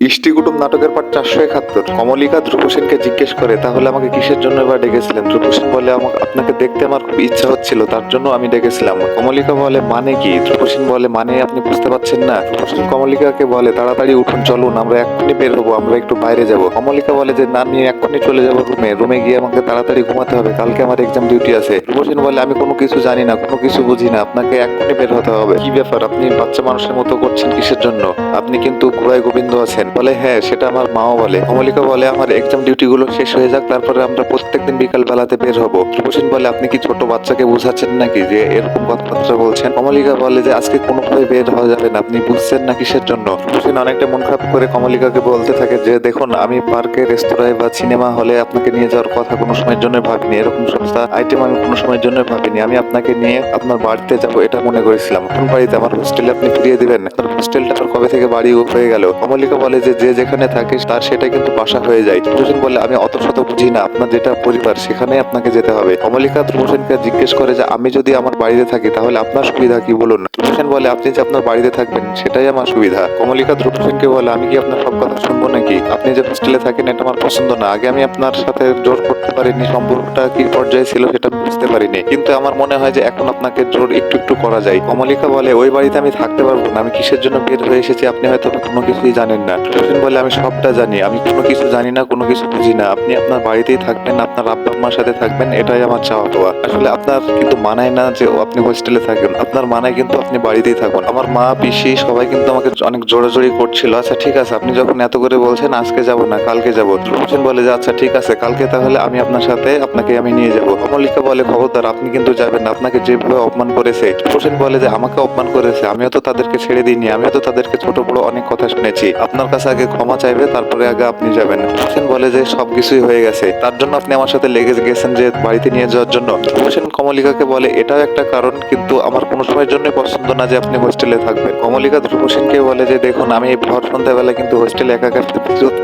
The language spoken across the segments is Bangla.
ইষ্টি কুটুম নাটকের পাঠ চারশো একাত্তর। কমলিকা ধ্রুব সেনকে জিজ্ঞেস করে, তাহলে আমাকে কিসের জন্য এবার ডেকেছিলেন? ধ্রুব সেন বলে, আমাকে আপনাকে দেখতে আমার খুব ইচ্ছা হচ্ছিল, তার জন্য আমি ডেকেছিলাম। কমলিকা বলে মানে কি? ধ্রুব সেন বলে মানে আপনি বুঝতে পারছেন না। ধ্রুব সেন কমলিকাকে বলে, তাড়াতাড়ি উঠুন, চলুন, আমরা এক্ষুনি বের হব, আমরা একটু বাইরে যাব। কমলিকা বলে, যে না, নিয়ে এক্ষুনি চলে যাব রুমে। রুমে গিয়ে আমাকে তাড়াতাড়ি ঘুমাতে হবে, কালকে আমার এক্সাম ডিউটি আছে। ধ্রুব সেন বলে, আমি কোনো কিছু জানি না, কোনো কিছু বুঝি না, আপনাকে এক্ষুনি বের হতে হবে। কি ব্যাপার? আপনি বাচ্চা মানুষের মতো করছেন কিসের জন্য? আপনি কিন্তু গুড়ায় গোবিন্দ আছেন। বলে হ্যাঁ সেটা আমার মাও বলে। কমলিকা বলে, আমার এক্সাম ডিউটি গুলো শেষ হয়ে যাক, তারপরে আমরা প্রত্যেকদিন বিকাল বেলাতে বের হব। রূপসেন বলে, আপনি কি ছোট বাচ্চাকে বুঝাচ্ছেন নাকি যে এরকম কথাবার্তা বলছেন? কমলিকা বলে, যে আজকে কোনোভাবে বের হওয়া যাবে না, আপনি বুঝছেন না কিসের জন্য? রূপসেন অনেকটা মন খারাপ করে কমলিকাকে বলতে থাকে যে, দেখুন, আমি পার্কে, রেস্তোরাঁয় বা সিনেমা হলে আপনাকে নিয়ে যাওয়ার কথা কোনো সময়ের জন্য ভাবিনি, এরকম সস্তা আইটেম আমি কোনো সময়ের জন্য ভাবিনি। আমি আপনাকে নিয়ে আপনার বাড়িতে যাব, এটা মনে করেছিলাম। কোন বাড়িতে আমার হোস্টেলে আপনি ফিরিয়ে দিবেন আপনার হোস্টেলটা কবে থেকে বাড়ি হয়ে গেল? কমলিকা বলে যে যে যেখানে থাকে তার সেটা কিন্তু বাসা হয়ে যায়। ধ্রুবসেন বলে আমি অত শত বুঝি না, আপনার যেটা পরিবার সেখানে আপনাকে যেতে হবে। কমলিকা ধ্রুবসেনকে জিজ্ঞেস করে যে, আমি যদি আমার বাড়িতে থাকি, তাহলে আপনার সুবিধা কি, বলুন ধ্রুবসেন বলে, আপনি যে আপনার বাড়িতে থাকবেন, সেটাই আমার সুবিধা। কমলিকা ধ্রুবসেনকে বলে, আমি কি আপনার সব কথা শুনব নাকি? আপনি যে হোস্টেলে থাকেন, এটা আমার পছন্দ না। আগে আমি আপনার সাথে জোর করতে পারিনি, সম্পর্কটা কি পর্যায়ে ছিল সেটা বুঝতে পারিনি। কিন্তু আমার মনে হয় যে, এখন আপনাকে জোর একটু একটু করা যায়। কমলিকা বলে, ওই বাড়িতে আমি থাকতে পারব না, আমি কিসের জন্য বের হয়ে এসেছি, আপনি হয়তো কোনো কিছুই জানেন না। বলে আমি সবটা জানি, আমি কোনো কিছু জানি না, কোনো কিছু বুঝি না। আপনি আপনার বাড়িতেই থাকবেন, আপনার আব্বা আম্মার সাথে থাকবেন, এটাই আমার চাওয়া পাওয়া আসলে আপনার কিন্তু মানায় না যে আপনি হোস্টেলে থাকেন। আপনার মানায় কিন্তু আপনি বাড়িতেই থাকুন। আমার মা, পিসি সবাই কিন্তু আমাকে অনেক জোরাজোরি করছিল। আচ্ছা ঠিক আছে, আপনি যখন এত করে বলছেন, আজকে যাব না, কালকে যাব। হোসেন বলে যে আচ্ছা ঠিক আছে, কালকে তাহলে আমি আপনার সাথে, আপনাকে আমি নিয়ে যাব। কমলিকা বলে, খবরদার, আপনি কিন্তু যাবেন না, আপনাকে যেভাবে অপমান করেছে। হোসেন বলে যে, আমাকে অপমান করেছে, আমিও তো তাদেরকে ছেড়ে দিইনি, আমিও তো তাদেরকে ছোট বড় অনেক কথা শুনেছি। আপনার কাছে আগে ক্ষমা চাইবে, তারপরে আগে আপনি যাবেন। হোসেন বলে যে, সবকিছুই হয়ে গেছে, তার জন্য আপনি আমার সাথে লেগে গেছেন যে বাড়িতে নিয়ে যাওয়ার জন্য। হোসেন কমলিকাকে বলে, এটাও একটা কারণ, কিন্তু আমার কোনো সময়ের জন্য পছন্দ না যে আপনি হোস্টেলে থাকবেন। কমলিকা হোসেনকে বলে যে, দেখুন, আমি ভর সন্ধ্যাবেলা কিন্তু হোস্টেলে একা একা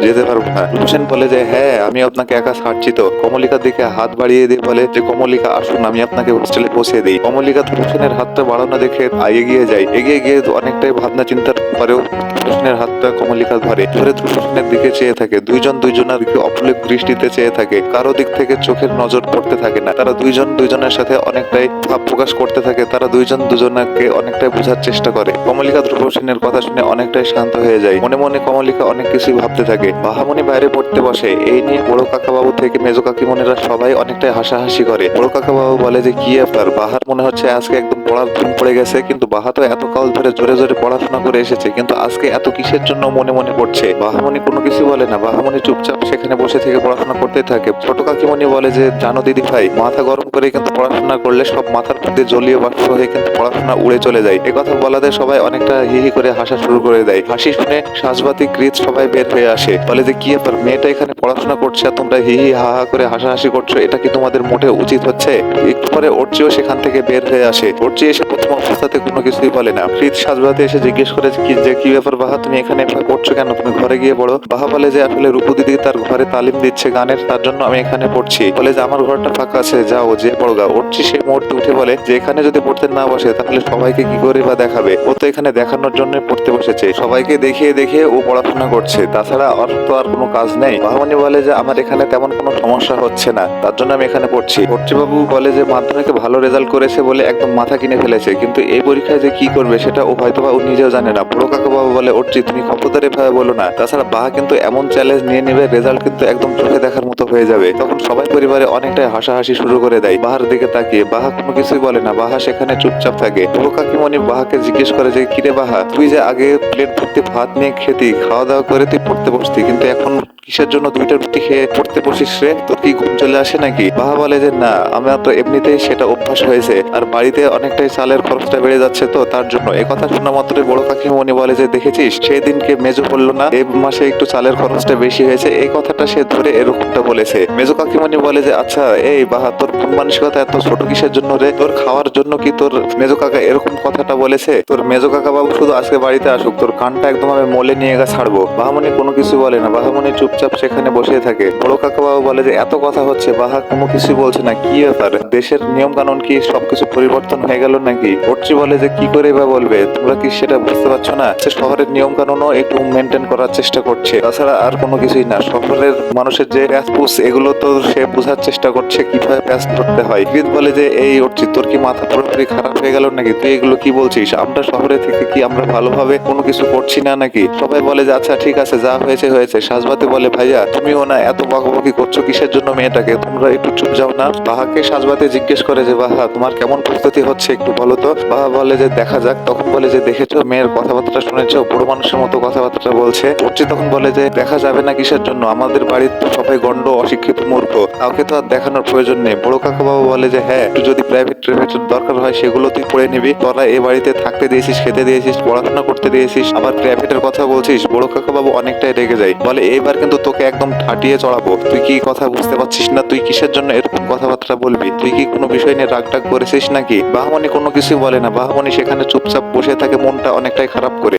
যেতে পারব না। হোসেন বলে যে হ্যাঁ আমি আপনাকে একা ছাড়ছি তো। কমলিকার দিকে হাত বাড়িয়ে দিয়ে বলে যে, কমলিকা, আসুন, আমি আপনাকে হোস্টেলে পৌঁছে দিই। কমলিকা হোসেনের হাতটা বাড়ানো দেখে এগিয়ে যায়। এগিয়ে গিয়ে অনেকটাই ভাবনা চিন্তার পরেও হোসেনের হাতটা কমলিকা ধরে ধরে ধ্রুব দিকে চেয়ে থাকে। দুইজন দুইজনের দিকে অপলক দৃষ্টিতে চেয়ে থাকে। কারও দিক থেকে চোখের নজর পড়তে থাকে না। তারা দুইজন দুইজনের সাথে অনেকটাই ভাব প্রকাশ করতে থাকে। তারা দুইজন দুজনকে অনেকটাই বোঝার চেষ্টা করে। কমলিকা ধ্রুব সেনের কথা শুনে অনেকটাই শান্ত হয়ে যায়। মনে মনে কমলিকা অনেক কিছুই ভাবতে থাকে। বাহামণি বাইরে পড়তে বসে। এই নিয়ে বড় কাকাবাবু থেকে মেজো কাকিমণিরা সবাই অনেকটাই হাসাহাসি করে। বড় কাকাবাবু বলে যে, কি ব্যাপার? বাহার মনে হচ্ছে আজকে একদম পড়ার ধুম পড়ে গেছে। কিন্তু বাহা তো এত কাল ধরে জোরে জোরে পড়াশোনা করে এসেছে। কিন্তু আজকে এত কিসের জন্য মনে মনে পড়ছে বাহামণি কোনো কিছু বলে না। বাহামণি চুপচাপ সেখানে বসে থেকে পড়াশোনা করতে থাকে। ছোট কাকিমণি বলে যে, জানো দিদি ভাই, মাথা গরম করে কিন্তু পড়াশোনা করলে সব মাথার মধ্যে জলীয় বাষ্প হয়ে কিন্তু পড়াশোনা উড়ে চলে যায়। এ কথা বলাতে সবাই অনেকটা হি হি করে হাসা শুরু করে দেয়। হাসি শুনে সাজবাতি কৃত সবাই বের হয়ে আসে। বলে যে, কি ব্যাপার, মেয়েটা এখানে পড়াশোনা করছে আর তোমরা হি হি হা করে হাসাহাসি করছ? এটা কি তোমাদের মোটে উচিত হচ্ছে? একটু পরে অর্চিও সেখান থেকে বের হয়ে আসে। অর্চি এসে অবস্থাতে কোনো কিছুই বলে না। প্রীত সাজবাতে এসে জিজ্ঞেস করে যে, কি- ব্যাপার বাহা, তুমি এখানে পড়ছো কেন? তুমি ঘরে গিয়ে পড়ো। বাহা বলে যে, আসলে রূপু দিদি তার ঘরে তালিম দিচ্ছে গানের, তার জন্য আমি এখানে পড়ছি। বলে যে, আমার ঘরটা ফাঁকা আছে, যাও যে পড়গা উঠছি সেই মুহূর্তে উঠে বলে, যে এখানে যদি পড়তে না বসে, তাহলে সবাইকে কি করে বা দেখাবে? ও তো এখানে দেখানোর জন্য পড়তে বসেছে। সবাইকে দেখিয়ে দেখিয়ে ও পড়াশোনা করছে। তাছাড়া আর তো আর কোনো কাজ নেই। বাহামণি বলে যে, আমার এখানে তেমন কোনো সমস্যা হচ্ছে না। তার জন্য আমি এখানে পড়ছি। বাবু বলে যে মাধ্যমিকে ভালো রেজাল্ট করেছে বলে একদম মাথা কিনে ফেলেছে। কিন্তু এই পরীক্ষায় যে কি করবে, সেটা ও হয়তো বা ও নিজেও জানে না। বড় কাকা বাবু বলে অর্চি তুমি খবরদার এভাবে বলো না। তাছাড়া বাহা কিন্তু এমন চ্যালেঞ্জ নিয়ে নেবে রেজাল্ট কিন্তু একদম চোখে দেখার মতো হয়ে যাবে। তখন সবাই পরিবারে অনেকটাই হাসাহাসি শুরু করে দেয়। বাহার দিকে তাকিয়ে বাহা কোনো কিছুই বলে না। বাহা সেখানে চুপচাপ থাকে। বড় কাকিমণি বাহাকে জিজ্ঞেস করে যে, কিরে বাহা, তুই যে আগে প্লেট ভর্তি ভাত নিয়ে খেতি খাওয়া দাওয়া করে তুই পড়তে বসতি, কিন্তু এখন কিসের জন্য দুইটা রুটি খেয়ে পড়তে বসিস রে? তোর কি ঘুম চলে আসে নাকি? বাহা বলে যে না আমার তো এমনিতেই সেটা অভ্যাস হয়েছে। আর বাড়িতে অনেকটাই চালের খরচটা বেড়ে যাচ্ছে তো তার জন্য। এ কথা শোনা মাত্রই বড় কাকিমণি বলে যে, দেখেছিস, সেই দিনকে মেজো বলল না? এ মাসে একটু চালের খরচটা বেশি হয়েছে। এই কথাটা সে ধরে এরকমটা বলেছে। মেজো কাকিমণি বলে যে আচ্ছা এই বাহা, তোর মন মানসিকতা এত ছোট কিসের জন্য রে? তোর খাওয়ার জন্য কি তোর মেজো কাকা এরকম কথাটা বলেছে? তোর মেজো কাকা বাবু শুধু আজকে বাড়িতে আসুক। তোর কানটা একদম আমি মলে নিয়ে গা ছাড়বো। বাহামণি কোনো কিছু বলে না। বাহামণি চুপ চুপচাপ সেখানে বসে থাকে। বড় কাকা বাবু বলে যে, এত কথা হচ্ছে, বাহা, কোনো কিছু বলছে না, কি ব্যাপার? দেশের নিয়ম কানুন কি সবকিছু পরিবর্তন হয়ে গেল নাকি? অর্চি বলে যে, কি করে বা বলবে? তোমরা কি সেটা বুঝতে পারছ না? সে শহরের নিয়ম কানুনও একটু মেনটেন করার চেষ্টা করছে। তাছাড়া আর কোনো কিছুই না। শহরের মানুষের যে প্যাসপুস এগুলো তো সে বোঝার চেষ্টা করছে, কীভাবে প্যাস ধরতে হয়? কৃত বলে যে, এই অর্চি, তোর কি মাথা পুরোপুরি খারাপ হয়ে গেল নাকি? তুই এগুলো কি বলছিস? আমরা শহরে থেকে কি আমরা ভালোভাবে কোনো কিছু করছি না নাকি? সবাই বলে যে আচ্ছা ঠিক আছে, যা হয়েছে হয়েছে। সাজবাতি বলে ভাইয়া, তুমিও না এত বকাবকি করছ, কিসের জন্য মেয়েটাকে? তোমরা একটু চুপ যাও না। বাহাকে সাজবাতি জিজ্ঞেস করে যে বাহা তোমার কেমন প্রস্তুতি হচ্ছে একটু বলো তো? বাহা বলে যে, দেখা যাক। তখন বলে যে, দেখেছ, মেয়ের কথাবার্তা শুনেছো? বড় মানুষের মতো কথাবার্তা বলছে। অর্চি তখন বলে যে, দেখা যাবে না কিসের জন্য? আমাদের বাড়ির তো সবাই গন্ড অশিক্ষিত মূর্খ। কাউকে তো আর দেখানোর প্রয়োজন নেই। বড় কাকা বাবু বলে যে হ্যাঁ একটু যদি প্রাইভেট প্রাইভেটের দরকার হয়, সেগুলো তুই পড়ে নিবি। তোরা এ বাড়িতে থাকতে দিয়েছিস, খেতে দিয়েছিস, পড়াশোনা করতে দিয়েছিস, আবার প্রাইভেটের কথা বলছিস। বড় কাকা বাবু অনেকটাই রেগে যায়। বলে, এইবার কিন্তু তোকে একদম ঠাটিয়ে চড়াবো। তুই কি কথা বুঝতে পারছিস না? তুই কিসের জন্য এরকম কথাবার্তা বলবি? তুই কি কোনো বিষয় নিয়ে রাগ টাগ করেছিস নাকি? বাহমনি কোনো কিছু বলে না। বাহমনি সেখানে চুপচাপ বসে থাকে, মনটা অনেকটাই খারাপ করে।